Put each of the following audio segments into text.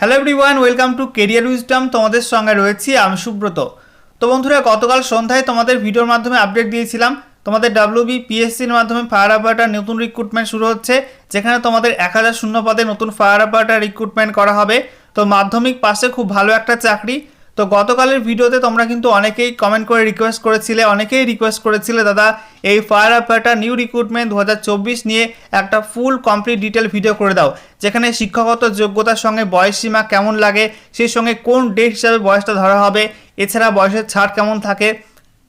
Hello everyone welcome to Career Wisdom তোমাদের সঙ্গে রয়েছি আমি সুব্রত। তো বন্ধুরা, গতকাল সন্ধ্যায় তোমাদের ভিডিওর মাধ্যমে আপডেট দিয়েছিলাম, তোমাদের ডাব্লিউবি পিএসসির মাধ্যমে ফায়ার অপারেটার নতুন রিক্রুটমেন্ট শুরু হচ্ছে, যেখানে তোমাদের এক হাজার শূন্য পদে নতুন ফায়ার অপারেটার রিক্রুটমেন্ট করা হবে। তো মাধ্যমিক পাশে খুব ভালো একটা চাকরি তো গতকালের ভিডিওতে তোমরা কিন্তু অনেকেই কমেন্ট করে রিকোয়েস্ট করেছিলে, অনেকেই রিকোয়েস্ট করেছিলে, দাদা, এই ফায়ার অপারেটার নিউ রিক্রুটমেন্ট দু হাজার চব্বিশ নিয়ে একটা ফুল কমপ্লিট ডিটেল ভিডিও করে দাও। যেখানে শিক্ষাগত যোগ্যতার সঙ্গে বয়স সীমা কেমন লাগে, সেই সঙ্গে কোন ডেট হিসাবে বয়সটা ধরা হবে, এছাড়া বয়সের ছাড় কেমন থাকে,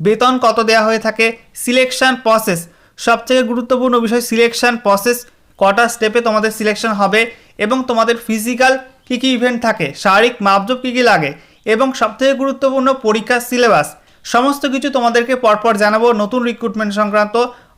বেতন কত দেওয়া হয়ে থাকে সিলেকশন প্রসেস সবথেকে গুরুত্বপূর্ণ বিষয় সিলেকশান প্রসেস কটা স্টেপে তোমাদের সিলেকশন হবে, এবং তোমাদের ফিজিক্যাল কী কী ইভেন্ট থাকে, শারীরিক মাপজোপ কী কী লাগে এবং সবথেকে গুরুত্বপূর্ণ পরীক্ষার সিলেবাস, সমস্ত কিছু তোমাদেরকে পরপর জানাব নতুন রিক্রুটমেন্ট সংক্রান্ত।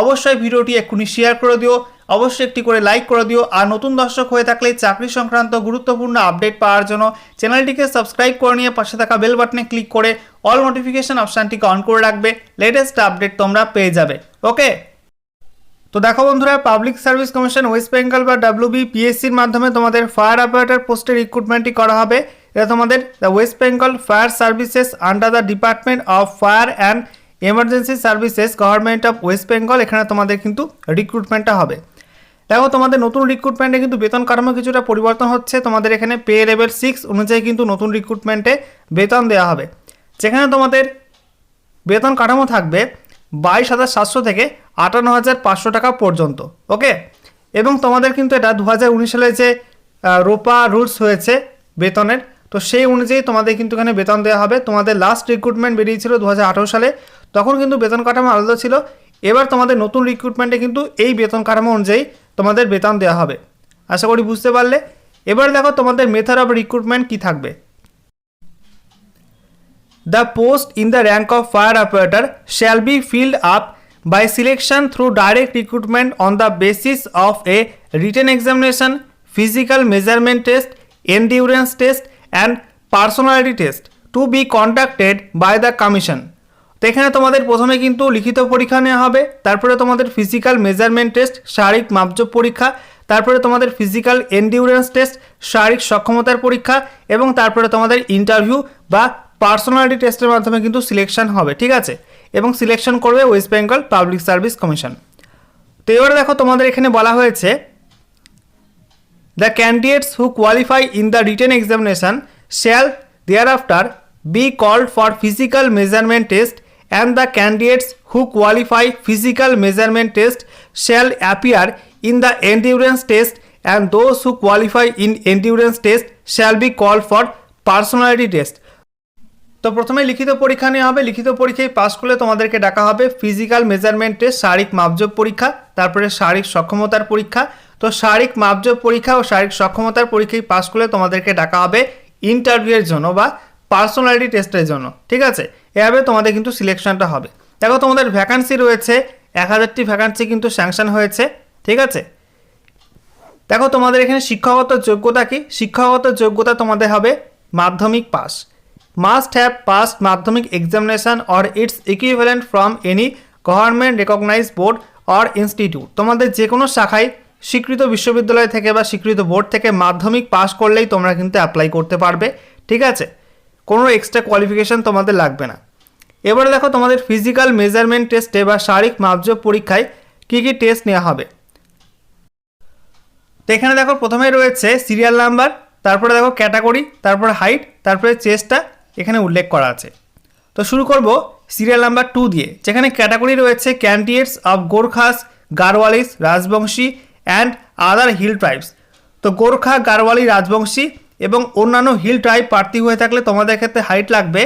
অবশ্যই ভিডিওটি এক্ষুনি শেয়ার করে দিও, অবশ্যই একটি করে লাইক করে দিও, আর নতুন দর্শক হয়ে থাকলে চাকরি সংক্রান্ত গুরুত্বপূর্ণ আপডেট পাওয়ার জন্য চ্যানেলটিকে সাবস্ক্রাইব করে নিয়ে পাশে থাকা বেল বাটনে ক্লিক করে অল নোটিফিকেশন অপশানটিকে অন করে রাখবে লেটেস্ট আপডেট তোমরা পেয়ে যাবে। ওকে তো দেখো বন্ধুরা Public Service Commission West Bengal বা ডাব্লিউবি পিএসসির মাধ্যমে তোমাদের ফায়ার অপারেটর পোস্টের রিক্রুটমেন্টটি করা হবে। এটা তোমাদের the West Bengal Fire Services under the Department of Fire and Emergency Services Government of West Bengal এখানে তোমাদের কিন্তু রিক্রুটমেন্টটা হবে। দেখো, তোমাদের নতুন রিক্রুটমেন্টে কিন্তু বেতন কাঠামো কিছুটা পরিবর্তন হচ্ছে। তোমাদের এখানে পে লেভেল সিক্স অনুযায়ী কিন্তু নতুন রিক্রুটমেন্টে বেতন দেওয়া হবে। যেখানে তোমাদের বেতন কাঠামো থাকবে বাইশ হাজার সাতশো থেকে আটান্ন হাজার পাঁচশো টাকা পর্যন্ত ওকে এবং তোমাদের কিন্তু এটা দু হাজার উনিশ সালে যে রোপা রুলস হয়েছে বেতনের তো সেই অনুযায়ী তোমাদের কিন্তু এখানে বেতন দেওয়া হবে। তোমাদের লাস্ট রিক্রুটমেন্ট বেরিয়েছিল দু হাজার আঠারো সালে তখন কিন্তু বেতন কাঠামো আলাদা ছিল। এবার তোমাদের নতুন রিক্রুটমেন্টে কিন্তু এই বেতন কাঠামো অনুযায়ী তোমাদের বেতন দেওয়া হবে। আশা করি বুঝতে পারলে। এবার দেখো তোমাদের মেথড অফ রিক্রুটমেন্ট কী থাকবে। The post in the rank of fire operator shall be filled up by selection through direct recruitment on the basis of a written examination, physical measurement test, endurance test, and personality test to be conducted by the commission তো এখানে তোমাদের প্রথমে কিন্তু লিখিত পরীক্ষা নেওয়া হবে, তারপরে তোমাদের ফিজিক্যাল মেজারমেন্ট টেস্ট শারীরিক মাপজোপ পরীক্ষা, তারপরে তোমাদের ফিজিক্যাল এন্ডিউরেন্স টেস্ট শারীরিক সক্ষমতার পরীক্ষা এবং তারপরে তোমাদের ইন্টারভিউ বা পার্সোনালিটি টেস্টের মাধ্যমে কিন্তু সিলেকশন হবে, ঠিক আছে? এবং সিলেকশন করবে West Bengal Public Service Commission তো এবারে দেখো তোমাদের এখানে বলা হয়েছে The candidates who qualify in the written examination shall thereafter be called for physical measurement test and the candidates who qualify physical measurement test shall appear in the endurance test and those who qualify in endurance test shall be called for personality test তো প্রথমে লিখিত পরীক্ষা নেওয়া হবে। লিখিত পরীক্ষায় pass করলে তোমাদেরকে ডাকা হবে ফিজিক্যাল মেজারমেন্ট টেস্ট শারীরিক মাপজোপ পরীক্ষা, তারপরে শারীরিক সক্ষমতার পরীক্ষা। তো শারীরিক মাপজোপ পরীক্ষা ও শারীরিক সক্ষমতার পরীক্ষায় পাস করলে তোমাদেরকে ডাকা হবে ইন্টারভিউয়ের জন্য বা পার্সোনালিটি টেস্টের জন্য। ঠিক আছে? এভাবে তোমাদের কিন্তু সিলেকশনটা হবে। দেখো তোমাদের ভ্যাকান্সি রয়েছে, এক হাজারটি ভ্যাকান্সি কিন্তু স্যাংশন হয়েছে। ঠিক আছে? দেখো তোমাদের এখানে শিক্ষাগত যোগ্যতা কি? শিক্ষাগত যোগ্যতা তোমাদের হবে Madhyamik pass must have pass Madhyamik examination or its equivalent from any government recognise board or institute তোমাদের যে কোনো শাখায় স্বীকৃত বিশ্ববিদ্যালয় থেকে বা স্বীকৃত বোর্ড থেকে মাধ্যমিক পাস করলেই তোমরা কিন্তু অ্যাপ্লাই করতে পারবে, ঠিক আছে? কোনো এক্সট্রা কোয়ালিফিকেশান তোমাদের লাগবে না। এবারে দেখো তোমাদের ফিজিক্যাল মেজারমেন্ট টেস্টে বা শারীরিক মাপজোপ পরীক্ষায় কী কী টেস্ট নেওয়া হবে। তো এখানে দেখো প্রথমে রয়েছে সিরিয়াল নাম্বার তারপরে দেখো ক্যাটাগরি তারপরে হাইট তারপরে চেস্টটা এখানে উল্লেখ করা আছে। তো শুরু করব সিরিয়াল নাম্বার টু দিয়ে, যেখানে ক্যাটাগরি রয়েছে candidates of Gorkhas Garhwalis Rajbanshi and other hill tribes তো গোর্খা গারওয়ালি রাজবংশী এবং অন্যান্য হিল ট্রাইব প্রার্থী হয়ে থাকলে তোমাদের ক্ষেত্রে হাইট লাগবে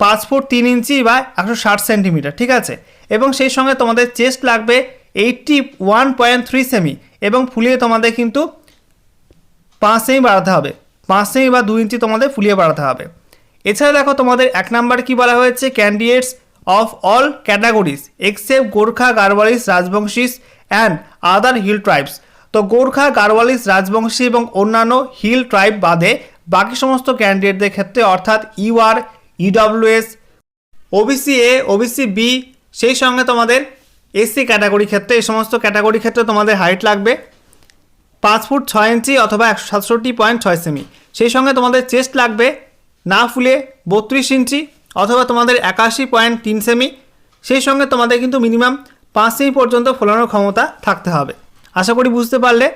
পাঁচ ফুট তিন ইঞ্চি বা একশো ষাট সেন্টিমিটার, ঠিক আছে? এবং সেই সঙ্গে তোমাদের চেস্ট লাগবে eighty one point three semi এবং ফুলিয়ে তোমাদের কিন্তু পাঁচ সেমি বাড়াতে হবে। পাঁচ সেমি বা দু ইঞ্চি তোমাদের ফুলিয়ে বাড়াতে হবে। এছাড়া দেখো তোমাদের এক নাম্বার কি বলা হয়েছে? Candidates of all categories except Gorkha Garhwalis Rajbanshis and other hill tribes তো গোর্খা গারওয়ালিস রাজবংশী এবং অন্যান্য হিল ট্রাইব বাদে বাকি সমস্ত ক্যান্ডিডেটদের ক্ষেত্রে অর্থাৎ UR EWS OBC A OBC B সেই সঙ্গে তোমাদের এসসি ক্যাটাগরি ক্ষেত্রে, এই সমস্ত ক্যাটাগরি ক্ষেত্রে তোমাদের হাইট লাগবে পাঁচ ফুট ছয় ইঞ্চি অথবা একশো সাতষট্টি পয়েন্ট ছয় সেমি সেই সঙ্গে তোমাদের চেস্ট লাগবে না ফুলে বত্রিশ ইঞ্চি অথবা তোমাদের একাশি পয়েন্ট তিন সেমি, সেই সঙ্গে তোমাদের কিন্তু মিনিমাম পাঁচ সেমি পর্যন্ত ফোলানোর ক্ষমতা থাকতে হবে। আশা করি বুঝতে পারলে।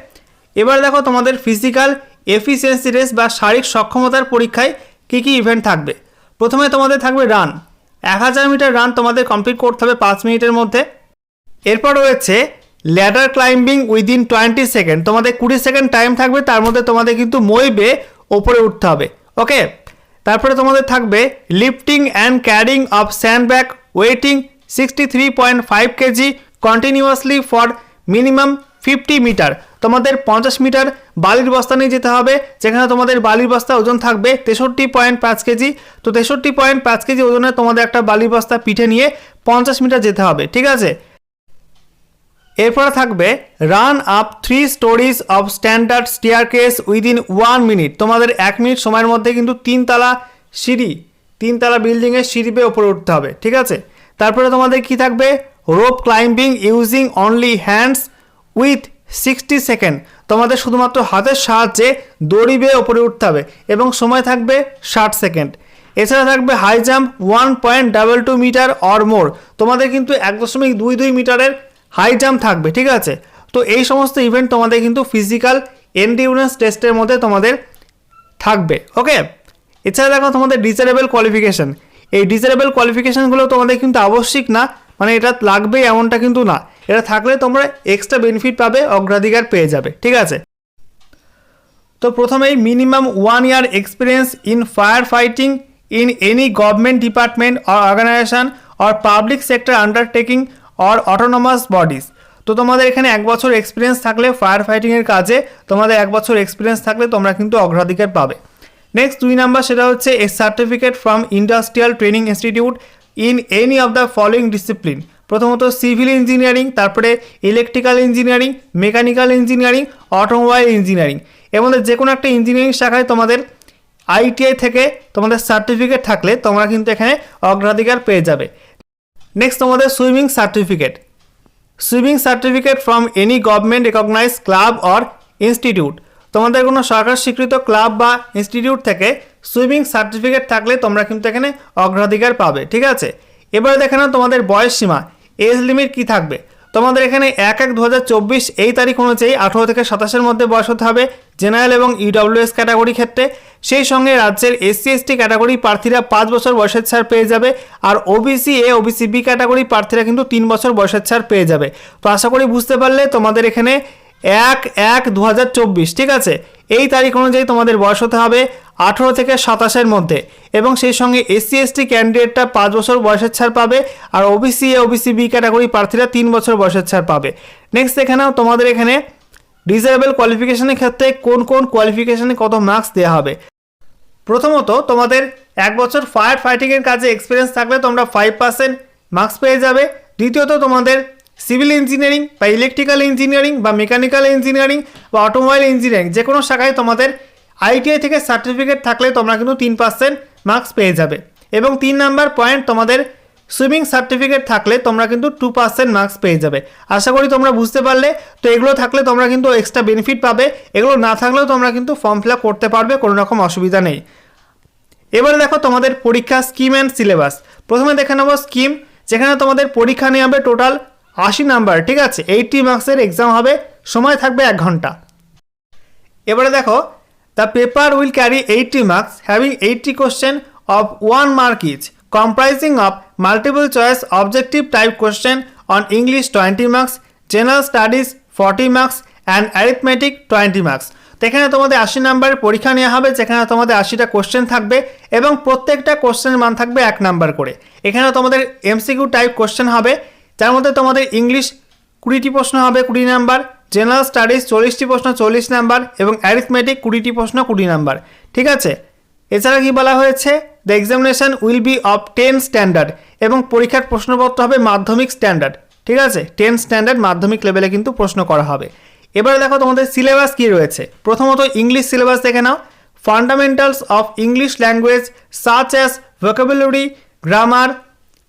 এবার দেখো তোমাদের ফিজিক্যাল এফিসিয়েন্সি রেস বা শারীরিক সক্ষমতার পরীক্ষায় কী কী ইভেন্ট থাকবে। প্রথমে তোমাদের থাকবে রান এক হাজার মিটার রান তোমাদের কমপ্লিট করতে হবে পাঁচ মিনিটের মধ্যে। এরপর রয়েছে ladder climbing within twenty second তোমাদের কুড়ি সেকেন্ড টাইম থাকবে, তার মধ্যে তোমাদের কিন্তু মই বেয়ে ওপরে উঠতে হবে। ওকে তারপরে তোমাদের থাকবে lifting and carrying of sandbag weighting sixty three point five kg continuously for minimum fifty metre তোমাদের পঞ্চাশ মিটার বালির বস্তা নিয়ে যেতে হবে, যেখানে তোমাদের বালির বস্তা ওজন থাকবে তেষট্টি পয়েন্ট পাঁচ কেজি তো তেষট্টি পয়েন্ট পাঁচ কেজি ওজনে তোমাদের একটা বালির বস্তা পিঠে নিয়ে পঞ্চাশ মিটার যেতে হবে, ঠিক আছে? এরপরে থাকবে run up three storeys of standard stair staircase within one minute তোমাদের এক মিনিট সময়ের মধ্যে কিন্তু তিনতলা সিঁড়ি, তিনতলা বিল্ডিংয়ের সিঁড়ি বেয়ে ওপরে উঠতে হবে, ঠিক আছে? তারপরে তোমাদের কি থাকবে? Rope climbing using only hands with sixty second তোমাদের শুধুমাত্র হাতের সাহায্যে দড়ি বেয়ে ওপরে উঠতে হবে এবং সময় থাকবে ষাট সেকেন্ড এছাড়া থাকবে high jump one point double two metre or more তোমাদের কিন্তু এক দশমিক দুই দুই মিটারের হাই জাম্প থাকবে, ঠিক আছে? তো এই সমস্ত ইভেন্ট তোমাদের কিন্তু ফিজিক্যাল এন্ডিউরেন্স টেস্টের মধ্যে তোমাদের থাকবে ওকে এছাড়া দেখো তোমাদের ডিজারেবল কোয়ালিফিকেশন এই ডিজারেবল কোয়ালিফিকেশানগুলো তোমাদের কিন্তু আবশ্যিক না মানে এটা লাগবেই এমনটা কিন্তু না। এটা থাকলে তোমরা এক্সট্রা বেনিফিট পাবে, অগ্রাধিকার পেয়ে যাবে, ঠিক আছে? তো প্রথমেই minimum one year experience in fire fighting in any government department or organisation or public sector undertaking or autonomous bodies তো তোমাদের এখানে এক বছর এক্সপিরিয়েন্স থাকলে ফায়ার ফাইটিংয়ের কাজে তোমাদের এক বছর এক্সপিরিয়েন্স থাকলে তোমরা কিন্তু অগ্রাধিকার পাবে। নেক্সট দুই নাম্বার সেটা হচ্ছে a certificate from industrial training institute in any of the following discipline প্রথমত সিভিল ইঞ্জিনিয়ারিং তারপরে electrical engineering mechanical engineering automobile engineering এর মধ্যে যে কোনো একটা ইঞ্জিনিয়ারিং শাখায় তোমাদের আইটিআই থেকে তোমাদের সার্টিফিকেট থাকলে তোমরা কিন্তু এখানে অগ্রাধিকার পেয়ে যাবে। নেক্সট তোমাদের swimming certificate swimming certificate from any government recognise club or institute তোমাদের কোনো সরকার স্বীকৃত ক্লাব বা ইনস্টিটিউট থেকে সুইমিং সার্টিফিকেট থাকলে তোমরা কিন্তু এখানে অগ্রাধিকার পাবে, ঠিক আছে? এবারে দেখে নাও তোমাদের বয়স সীমা। এজ লিমিট কি থাকবে? তোমাদের এখানে এক এক দু এই তারিখ অনুযায়ী আঠেরো থেকে সাতাশের মধ্যে বয়স হতে হবে জেনারেল এবং ইডব্লিউএস ক্যাটাগরি ক্ষেত্রে। সেই সঙ্গে রাজ্যের এসসি এসটি ক্যাটাগরি প্রার্থীরা পাঁচ বছর বয়সের ছাড় পেয়ে যাবে আর OBC A, OBC B category প্রার্থীরা কিন্তু তিন বছর বয়সের ছাড় পেয়ে যাবে। তো আশা করি বুঝতে পারলে তোমাদের এখানে এক এক দু ঠিক আছে? এই তারিখ অনুযায়ী তোমাদের বয়স হতে হবে আঠেরো থেকে সাতাশের মধ্যে এবং সেই সঙ্গে এসসি এসটি ক্যান্ডিডেটটা পাঁচ বছর বয়সের ছাড় পাবে আর OBC A, OBC B category প্রার্থীরা তিন বছর বয়সের ছাড় পাবে। নেক্সট এখানেও তোমাদের এখানে ডিজারেবল কোয়ালিফিকেশনের ক্ষেত্রে কোন কোন কোয়ালিফিকেশনে কত মার্কস দেওয়া হবে। প্রথমত, তোমাদের এক বছর ফায়ার ফাইটিংয়ের কাজে এক্সপিরিয়েন্স থাকলে তোমরা ফাইভ পার্সেন্ট মার্কস পেয়ে যাবে। দ্বিতীয়ত, তোমাদের সিভিল ইঞ্জিনিয়ারিং বা ইলেকট্রিক্যাল ইঞ্জিনিয়ারিং বা মেকানিক্যাল ইঞ্জিনিয়ারিং বা অটোমোবাইল ইঞ্জিনিয়ারিং যে কোনো শাখায় তোমাদের আইটিআই থেকে সার্টিফিকেট থাকলে তোমরা কিন্তু তিন পার্সেন্ট মার্কস পেয়ে যাবে। এবং তিন নাম্বার পয়েন্ট তোমাদের সুইমিং সার্টিফিকেট থাকলে তোমরা কিন্তু টু পার্সেন্ট মার্কস পেয়ে যাবে। আশা করি তোমরা বুঝতে পারলে। তো এগুলো থাকলে তোমরা কিন্তু এক্সট্রা বেনিফিট পাবে। এগুলো না থাকলেও তোমরা কিন্তু ফর্ম ফিল করতে পারবে, কোনো রকম অসুবিধা নেই। এবারে দেখো তোমাদের পরীক্ষা স্কিম অ্যান্ড সিলেবাস প্রথমে দেখে নেব স্কিম যেখানে তোমাদের পরীক্ষা নিয়ে হবে টোটাল আশি নাম্বার ঠিক আছে? এইটটি মার্কসের এক্সাম হবে। সময় থাকবে এক ঘণ্টা। এবারে দেখো the paper will carry eighty marks having eighty question of one mark each comprising of multiple choice objective type question on English 20 marks, general studies 40 marks and arithmetic 20 marks. তো এখানে তোমাদের আশি নাম্বারের পরীক্ষা নেওয়া হবে যেখানে তোমাদের আশিটা কোশ্চেন থাকবে এবং প্রত্যেকটা কোশ্চেনের মান থাকবে এক নাম্বার করে। এখানে তোমাদের এমসিকিউ টাইপ কোশ্চেন হবে যার মধ্যে তোমাদের ইংলিশ কুড়িটি প্রশ্ন হবে কুড়ি নাম্বার জেনারেল স্টাডিজ চল্লিশটি প্রশ্ন চল্লিশ নাম্বার এবং অ্যারিথমেটিক কুড়িটি প্রশ্ন কুড়ি নাম্বার ঠিক আছে? এছাড়া কি বলা হয়েছে? The examination will be of ten standard এবং পরীক্ষার প্রশ্নপত্র হবে মাধ্যমিক স্ট্যান্ডার্ড ঠিক আছে? টেন স্ট্যান্ডার্ড মাধ্যমিক লেভেলে কিন্তু প্রশ্ন করা হবে। এবারে দেখো তোমাদের সিলেবাস কী রয়েছে। প্রথমত ইংলিশ সিলেবাস দেখে নাও। Fundamentals of English language such as vocabulary grammar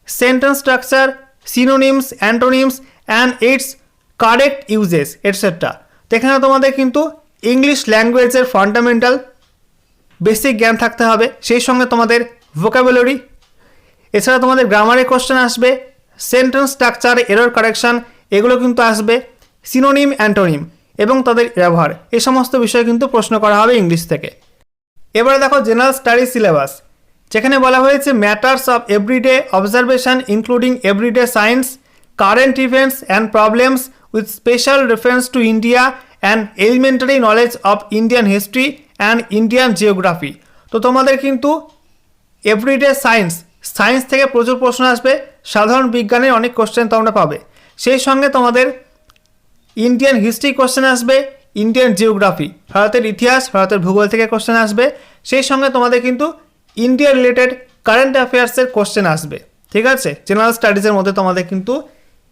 sentence structure synonyms antonyms and its correct uses etcetera তো এখানে তোমাদের কিন্তু ইংলিশ ল্যাঙ্গুয়েজের ফান্ডামেন্টাল বেসিক জ্ঞান থাকতে হবে, সেই সঙ্গে তোমাদের ভোকাবুলারি এছাড়া তোমাদের গ্রামারে কোশ্চেন আসবে সেন্টেন্স স্ট্রাকচার এরর কারেকশন এগুলো কিন্তু আসবে সিনোনিম অ্যান্টোনিম এবং তাদের ব্যবহার। এই সমস্ত বিষয়ে কিন্তু প্রশ্ন করা হবে ইংলিশ থেকে। এবারে দেখো জেনারেল স্টাডি সিলেবাস যেখানে বলা হয়েছে matters of everyday observation including everyday science current events and problems with special reference to India and elementary knowledge of Indian history and Indian geography তো তোমাদের কিন্তু এভরিডে সায়েন্স সায়েন্স থেকে প্রচুর প্রশ্ন আসবে, সাধারণ বিজ্ঞানের অনেক কোশ্চেন তোমরা পাবে। সেই সঙ্গে তোমাদের ইন্ডিয়ান হিস্ট্রি কোশ্চেন আসবে ইন্ডিয়ান জিওগ্রাফি ভারতের ইতিহাস, ভারতের ভূগোল থেকে কোশ্চেন আসবে। সেই সঙ্গে তোমাদের কিন্তু ইন্ডিয়া রিলেটেড কারেন্ট অ্যাফেয়ার্সের কোশ্চেন আসবে, ঠিক আছে? জেনারেল স্টাডিজের মধ্যে তোমাদের কিন্তু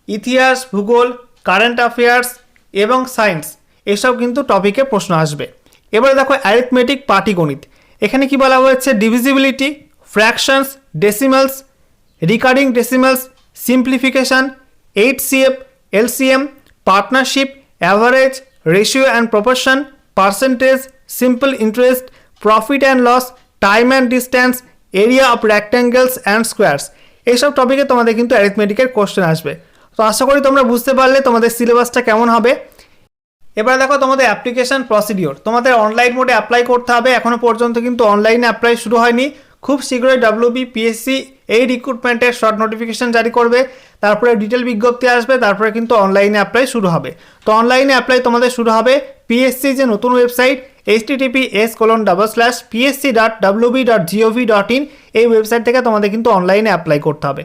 ইতিহাস, ভূগোল কারেন্ট অ্যাফেয়ার্স এবং সায়েন্স এসব কিন্তু টপিকে প্রশ্ন আসবে। এবারে দেখো অ্যারিথমেটিক পাটিগণিত। এখানে কি বলা হয়েছে? Divisibility fractions decimals recurring decimals simplification HCF LCM partnership average ratio and proportion percentage simple interest profit and loss time and distance area of rectangles and squares এইসব টপিকে তোমাদের কিন্তু অ্যারিথমেটিকের কোশ্চেন আসবে। তো আশা করি তোমরা বুঝতে পারলে, তোমাদের সিলেবাসটা কেমন হবে? এবার দেখো তোমাদের অ্যাপ্লিকেশন প্রসিডিওর তোমাদের অনলাইন মোডে অ্যাপ্লাই করতে হবে। এখনও পর্যন্ত কিন্তু অনলাইনে অ্যাপ্লাই শুরু হয়নি। খুব শীঘ্রই ডাব্লিউবি পিএসসি এই রিক্রুটমেন্টের শর্ট নোটিফিকেশন জারি করবে। তারপরে ডিটেল বিজ্ঞপ্তি আসবে। তারপরে কিন্তু অনলাইনে অ্যাপ্লাই শুরু হবে। তো অনলাইনে অ্যাপ্লাই তোমাদের শুরু হবে পিএসসি যে নতুন website HTTPS colon double slash PSC dot WB dot GOV dot in এই ওয়েবসাইট থেকে তোমাদের কিন্তু অনলাইনে অ্যাপ্লাই করতে হবে।